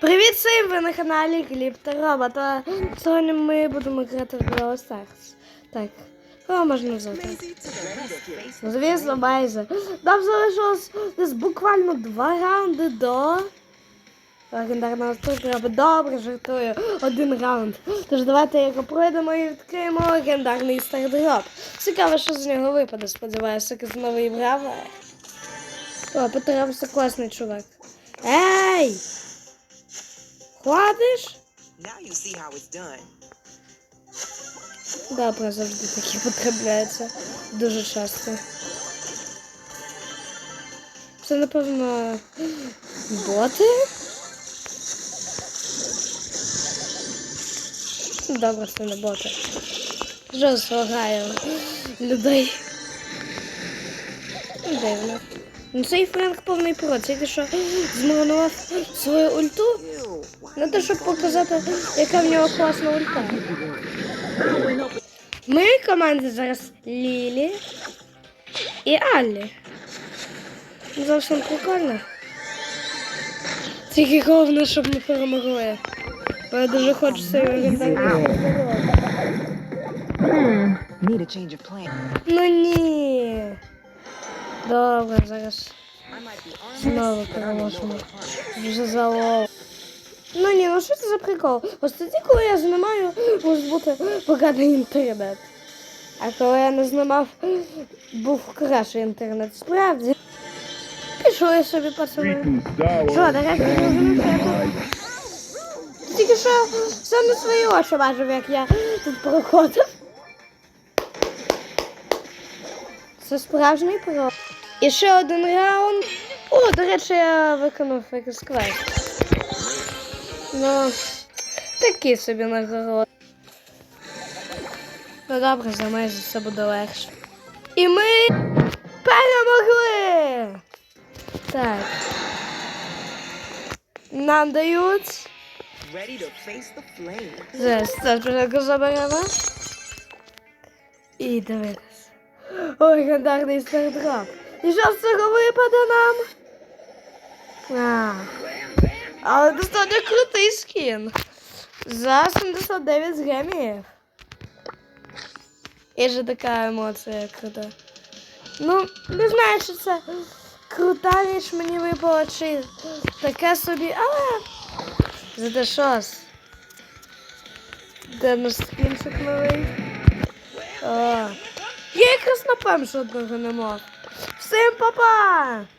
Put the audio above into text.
Привіт всім! Ви на каналі Гліб та Робот. А Сьогодні ми будемо грати в Brawl Stars. Так, кого можна взяти? Ну, Звісно, майже. Нам залишилось десь буквально два раунди до легендарного структура. Добре, жартую. Один раунд. Тож давайте його пройдемо і відкриємо легендарний стардроп. Цікаво, що з нього випаде, сподіваюся, якийсь новий бравер. О, Петровся класний чувак. Ей! Done. Добре, завжди такі потрапляються. Дуже часто. Це, напевно, боти? Добре, це не боти. Злагаю людей. Дивно. Ну цей Френк повний про, тільки що змарнував свою ульту на те, щоб показати, яка в нього класна ульта. В моїй команді зараз Лілі і Аллі. Зовсім прикольно. Тільки головне, щоб ми перемогли. Бо я дуже хочу of plan. Ну ні. Добре, зараз знову переможемо. Вже залов. Ну ні, ну що це за прикол? Ось тоді, коли я знімаю, може бути поганий інтернет. А коли я не знімав, був кращий інтернет. Справді. Пішли собі, пацани. Що, нарешті ми вже не треба. Тільки що сам на свої очі бачив, як я тут проходив. Це справжній про. І ще один раунд. О, до речі, я виконав якийсь. Ну, такий собі нагород. Ну добре, за майже все буде легше. І ми перемогли! Так. Нам дають. Зараз спочатку заберемо. І дивитись. Легендарний стардроп. І що з цього випаде нам? А. Але достатньо крутий скін. За 79 гемів. І же така емоція крута. Ну, не знаю, чи це крута річ мені випала, чи таке собі, але зате щось. Де наш скінчик новий? О. Напевно жодного одного нема. Всім па-па!